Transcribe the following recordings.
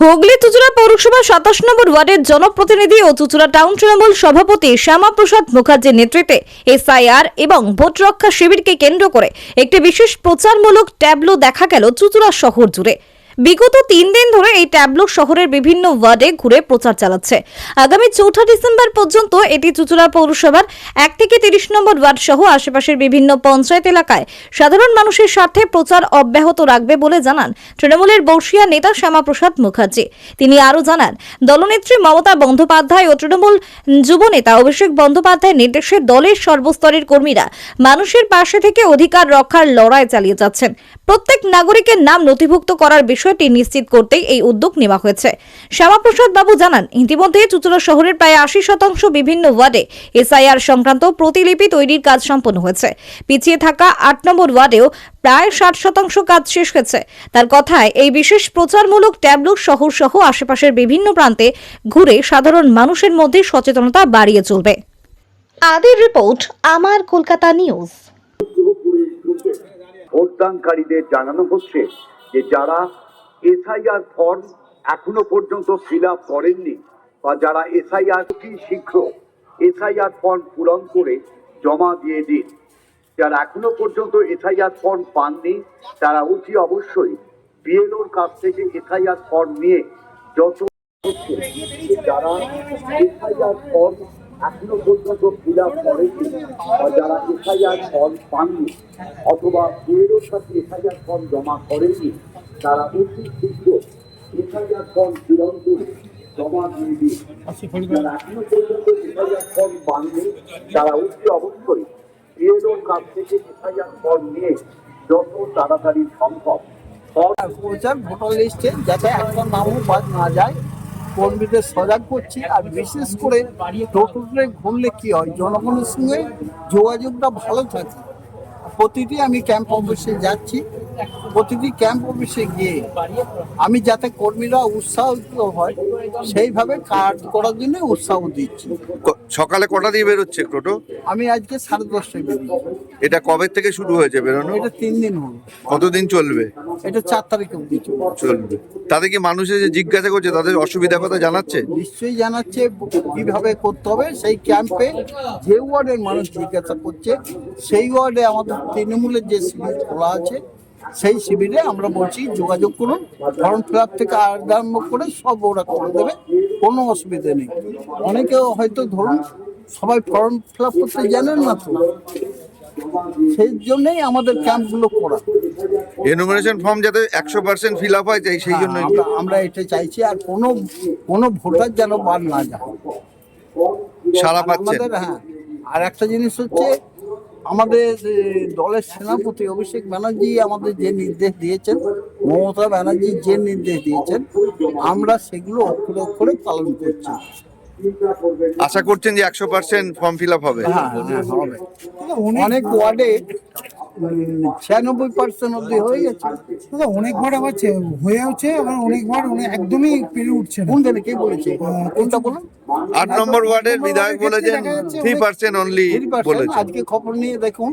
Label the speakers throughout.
Speaker 1: হুগলি চুচুড়া পৌরসভা সাতাশ নম্বর ওয়ার্ডের জনপ্রতিনিধি ও চুচুড়া টাউন তৃণমূল সভাপতি শ্যামাপ্রসাদ মুখার্জির নেতৃত্বে এসআইআর এবং ভোট রক্ষা শিবিরকে কেন্দ্র করে একটি বিশেষ প্রচারমূলক ট্যাবলো দেখা গেল চুচুড়া শহর জুড়ে। বিগত তিন দিন ধরে এই ট্যাবলো শহরের বিভিন্ন ওয়ার্ডে ঘুরে প্রচার চালাচ্ছে। আগামী চৌঠা ডিসেম্বর পর্যন্ত এটি চুচুড়া পৌরসভার এক থেকে তিরিশ নম্বর ওয়ার্ড সহ আশেপাশের বিভিন্ন পঞ্চায়েত এলাকায় সাধারণ মানুষের স্বার্থে প্রচার অব্যাহত রাখবে বলে জানান তৃণমূলের বর্ষিয়া নেতা শ্যামাপ্রসাদ মুখার্জি। তিনি আরও জানান, দলনেত্রী মমতা বন্দ্যোপাধ্যায় ও তৃণমূল যুব নেতা অভিষেক বন্দ্যোপাধ্যায়ের নির্দেশে দলের সর্বস্তরের কর্মীরা মানুষের পাশে থেকে অধিকার রক্ষার লড়াই চালিয়ে যাচ্ছেন। প্রত্যেক নাগরিকের নাম নথিভুক্ত করার বিষয়টি নিশ্চিত করতেই এই উদ্যোগ নেওয়া হয়েছে। শ্যামাপ্রসাদ বাবু জানান ইতিমধ্যে চুচুড়া শহরের প্রায় আশি শতাংশ বিভিন্ন ওয়ার্ডে এসআইআর সংক্রান্ত প্রতিলিপি তৈরির কাজ সম্পন্ন হয়েছে। পিছিয়ে থাকা আট নম্বর ওয়ার্ডেও প্রায় ষাট শতাংশ কাজ শেষ হয়েছে। তার কথায় এই বিশেষ প্রচারমূলক ট্যাবলো শহর সহ আশেপাশের বিভিন্ন প্রান্তে ঘুরে সাধারণ মানুষের মধ্যে সচেতনতা বাড়িয়ে চলবে। আদির রিপোর্ট আমার কলকাতা নিউজ।
Speaker 2: ভোটদানকারীদের জানানো হচ্ছে যে যারা এসআইআর ফর্ম এখনও পর্যন্ত ফিল আপ করেননি বা যারা এসআইআর কি শীঘ্র এসআইআর ফর্ম পূরণ করে জমা দিয়ে দিন। যারা এখনও পর্যন্ত এসআইআর ফর্ম পাননি, তারা অতি অবশ্যই বিএলওর কাছ থেকে এসআইআর ফর্ম নিয়ে যত যারা এসআইআর ফর্ম এখনও পর্যন্ত ফিল আপ করেনি বা যারা এসআইআর ফর্ম পাননি অথবা বিএলওর কাছে এসআইআর ফর্ম জমা করেননি তারা অতি শীঘ্র জমা কাছ থেকে নিয়ে যত তাড়াতাড়ি
Speaker 3: যাতে নামও না যায়, কর্মীদের সজাগ করছি আর বিশেষ করে ঘুরলে কি হয়? জনগণের সঙ্গে যোগাযোগটা ভালো থাকে। প্রতিটি আমি ক্যাম্প অফিসে যাচ্ছি, প্রতিটি ক্যাম্প অফিসে গিয়ে আমি যাতে কর্মীরা উৎসাহিত হয়, সেইভাবে কাজ করার জন্য উৎসাহ দিচ্ছি।
Speaker 4: সকালে কটা দিয়ে বেরোচ্ছে টোটো?
Speaker 3: আমি আজকে সাড়ে দশটায় বেরিয়েছি
Speaker 4: এটা কবে থেকে শুরু হয়েছে বেরোনো?
Speaker 3: এটা তিন দিন হলো।
Speaker 4: কতদিন চলবে?
Speaker 3: এটা চার তারিখে অবধি চলবে।
Speaker 4: তাতে কি মানুষের যে জিজ্ঞাসা করছে? তাদের অসুবিধা কথা জানাচ্ছে?
Speaker 3: নিশ্চয়ই জানাচ্ছে কীভাবে করতে হবে? সেই ক্যাম্পে যে ওয়ার্ডের মানুষ জিজ্ঞাসা করছে সেই ওয়ার্ডে আমাদের তৃণমূলের যে শিবির খোলা আছে সেই শিবিরে আমরা বলছি যোগাযোগ করুন। ফর্ম ফিল আপ থেকে আরম্ভ করে সব ওরা করে দেবে কোনো অসুবিধা নেই। অনেকে হয়তো ধরুন সবাই ফর্ম ফিল আপ করতে জানেন না তো। সেই জন্যই আমাদের ক্যাম্পগুলো করা।
Speaker 4: এনুমারেশন ফর্ম যাতে একশো পার্সেন্ট ফিল আপ হয় চাই সেই
Speaker 3: হ্যাঁ,
Speaker 4: জন্য
Speaker 3: আমরা এটা চাইছি আর কোনো কোনো ভোটার যেন বাদ না যায়।
Speaker 4: সারা পাচ্ছেন।
Speaker 3: হ্যাঁ আর একটা জিনিস হচ্ছে আমাদের দলের সেনাপতি অভিষেক ব্যানার্জি আমাদের যে নির্দেশ দিয়েছেন মমতা ব্যানার্জি যে নির্দেশ দিয়েছেন আমরা সেগুলো অক্ষরে অক্ষরে পালন করছি।
Speaker 4: আশা করছেন যে একশো পার্সেন্ট ফর্ম ফিল আপ হবে?
Speaker 3: হ্যাঁ হ্যাঁ হবে। অনেক ওয়ার্ডে ছিয়ানব্বই পার্সেন্ট অব্দি হয়ে গেছে।
Speaker 5: দাদা অনেকবার আবার হয়ে হচ্ছে আবার অনেকবার অনেক একদমই পেরে উঠছে না।
Speaker 3: কোনখানে কে বলেছে? কোনটা বলুন?
Speaker 4: আট নম্বর ওয়ার্ডের বিধায়ক বলেছেন থ্রি পার্সেন্ট অনলি বলেছে
Speaker 3: আজকে খবর নিয়ে দেখুন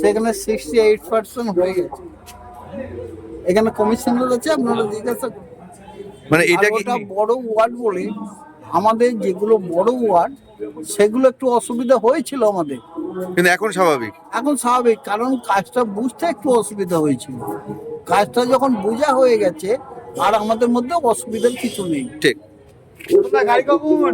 Speaker 3: সেখানে সিক্সটি এইট পার্সেন্ট হয়ে গেছে। এখানে কমিশনার আছে আপনারা জিজ্ঞাসা
Speaker 4: মানে এটা কি
Speaker 3: বড় ওয়ার্ড বলে আমাদের যেগুলো বড় ওয়ার্ড সেগুলো একটু অসুবিধা হয়েছিল আমাদের।
Speaker 4: কিন্তু এখন স্বাভাবিক।
Speaker 3: এখন স্বাভাবিক কারণ কাজটা বুঝতে একটু অসুবিধা হয়েছিল কাজটা যখন বোঝা হয়ে গেছে আর আমাদের মধ্যে অসুবিধার কিছু নেই।
Speaker 4: ঠিক।
Speaker 5: গাড়ি কখন